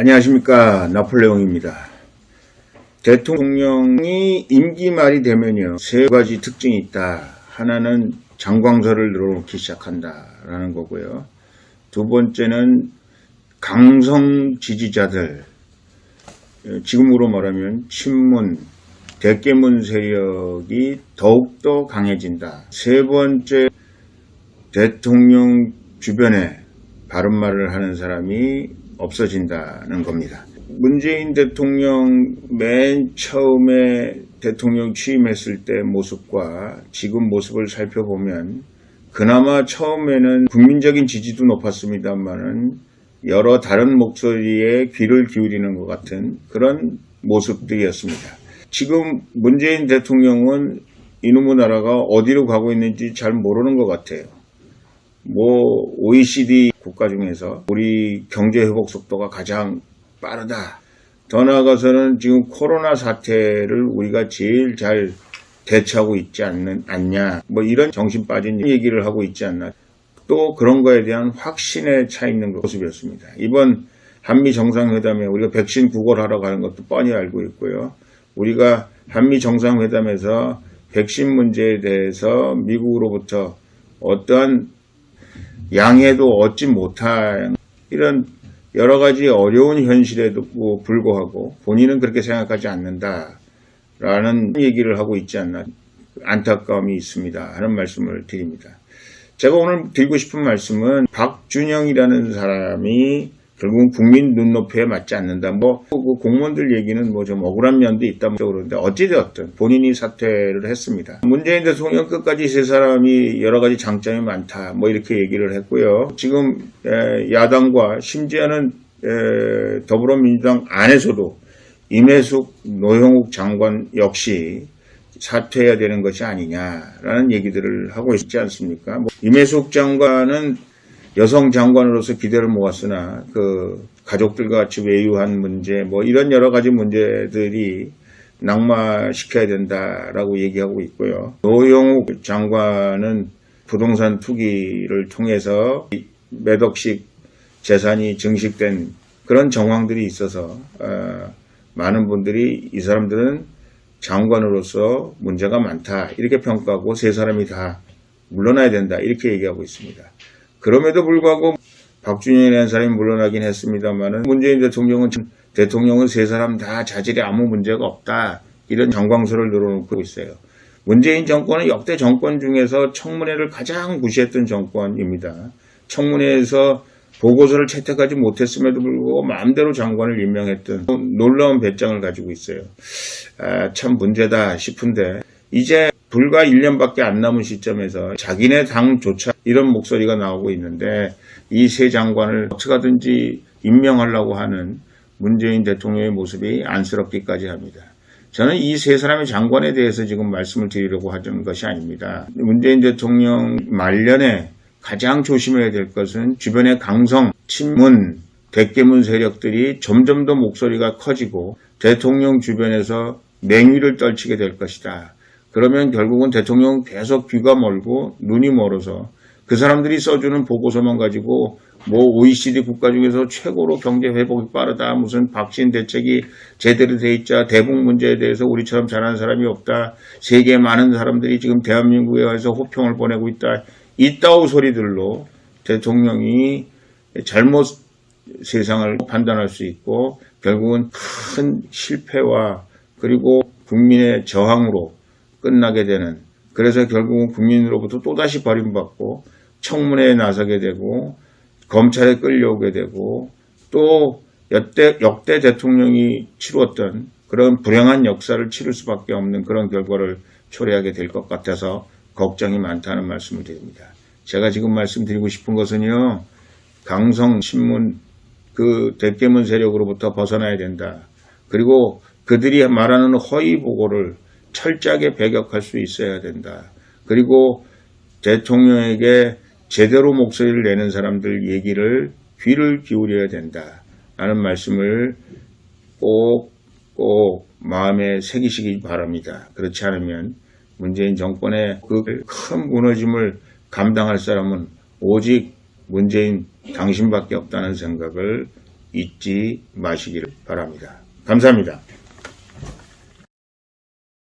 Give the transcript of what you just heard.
안녕하십니까 나폴레옹입니다. 대통령이 임기 말이 되면요 세 가지 특징이 있다. 하나는 장광설을 늘어놓기 시작한다라는 거고요. 두 번째는 강성 지지자들 에, 지금으로 말하면 친문 대깨문 세력이 더욱더 강해진다. 세 번째 대통령 주변에 바른 말을 하는 사람이 없어진다는 겁니다. 문재인 대통령 맨 처음에 대통령 취임했을 때 모습과 지금 모습을 살펴보면 그나마 처음에는 국민적인 지지도 높았습니다만은 여러 다른 목소리에 귀를 기울이는 것 같은 그런 모습들이었습니다. 지금 문재인 대통령은 이놈의 나라가 어디로 가고 있는지 잘 모르는 것 같아요. 뭐 OECD 국가 중에서 우리 경제 회복 속도가 가장 빠르다. 더 나아가서는 지금 코로나 사태를 우리가 제일 잘 대처하고 있지 않는 않냐. 뭐 이런 정신 빠진 얘기를 하고 있지 않나. 또 그런 거에 대한 확신에 차 있는 모습이었습니다. 이번 한미 정상회담에 우리가 백신 구걸하러 가는 것도 뻔히 알고 있고요. 우리가 한미 정상회담에서 백신 문제에 대해서 미국으로부터 어떠한 양해도 얻지 못한 이런 여러 가지 어려운 현실에도 불구하고 본인은 그렇게 생각하지 않는다라는 얘기를 하고 있지 않나 안타까움이 있습니다 하는 말씀을 드립니다. 제가 오늘 드리고 싶은 말씀은 박준영이라는 사람이 결국은 국민 눈높이에 맞지 않는다. 뭐, 그 공무원들 얘기는 뭐 좀 억울한 면도 있다. 뭐 그러는데 어찌되었든 본인이 사퇴를 했습니다. 문재인 대통령 끝까지 세 사람이 여러 가지 장점이 많다. 뭐 이렇게 얘기를 했고요. 지금 에, 야당과 심지어는 에, 더불어민주당 안에서도 임혜숙, 노형욱 장관 역시 사퇴해야 되는 것이 아니냐라는 얘기들을 하고 있지 않습니까? 뭐 임혜숙 장관은 여성 장관으로서 기대를 모았으나 그 가족들과 같이 외유한 문제 뭐 이런 여러 가지 문제들이 낙마시켜야 된다라고 얘기하고 있고요. 노영욱 장관은 부동산 투기를 통해서 몇 억씩 재산이 증식된 그런 정황들이 있어서 어, 많은 분들이 이 사람들은 장관으로서 문제가 많다 이렇게 평가하고 세 사람이 다 물러나야 된다 이렇게 얘기하고 있습니다. 그럼에도 불구하고 박준영이라는 사람이 물러나긴 했습니다만은 문재인 대통령은 대통령은 세 사람 다 자질이 아무 문제가 없다 이런 정광서를 늘어놓고 있어요. 문재인 정권은 역대 정권 중에서 청문회를 가장 무시했던 정권입니다. 청문회에서 보고서를 채택하지 못했음에도 불구하고 마음대로 장관을 임명했던 놀라운 배짱을 가지고 있어요. 아, 참 문제다 싶은데 이제 불과 1년밖에 안 남은 시점에서 자기네 당조차 이런 목소리가 나오고 있는데 이 세 장관을 어떻게 하든지 임명하려고 하는 문재인 대통령의 모습이 안쓰럽기까지 합니다. 저는 이 세 사람의 장관에 대해서 지금 말씀을 드리려고 하는 것이 아닙니다. 문재인 대통령 말년에 가장 조심해야 될 것은 주변의 강성, 친문, 대깨문 세력들이 점점 더 목소리가 커지고 대통령 주변에서 맹위를 떨치게 될 것이다. 그러면 결국은 대통령 계속 귀가 멀고 눈이 멀어서 그 사람들이 써주는 보고서만 가지고 뭐 OECD 국가 중에서 최고로 경제 회복이 빠르다 무슨 박신 대책이 제대로 돼 있자 대북 문제에 대해서 우리처럼 잘하는 사람이 없다 세계 많은 사람들이 지금 대한민국에 와서 호평을 보내고 있다 이따오 소리들로 대통령이 잘못 세상을 판단할 수 있고 결국은 큰 실패와 그리고 국민의 저항으로 끝나게 되는 그래서 결국은 국민으로부터 또다시 버림받고 청문회에 나서게 되고 검찰에 끌려오게 되고 또 역대, 역대 대통령이 치루었던 그런 불행한 역사를 치를 수밖에 없는 그런 결과를 초래하게 될 것 같아서 걱정이 많다는 말씀을 드립니다. 제가 지금 말씀드리고 싶은 것은요. 강성 신문 그 대깨문 세력으로부터 벗어나야 된다. 그리고 그들이 말하는 허위 보고를 철저하게 배격할 수 있어야 된다. 그리고 대통령에게 제대로 목소리를 내는 사람들 얘기를 귀를 기울여야 된다. 라는 말씀을 꼭, 꼭 마음에 새기시기 바랍니다. 그렇지 않으면 문재인 정권의 그 큰 무너짐을 감당할 사람은 오직 문재인 당신밖에 없다는 생각을 잊지 마시기를 바랍니다. 감사합니다.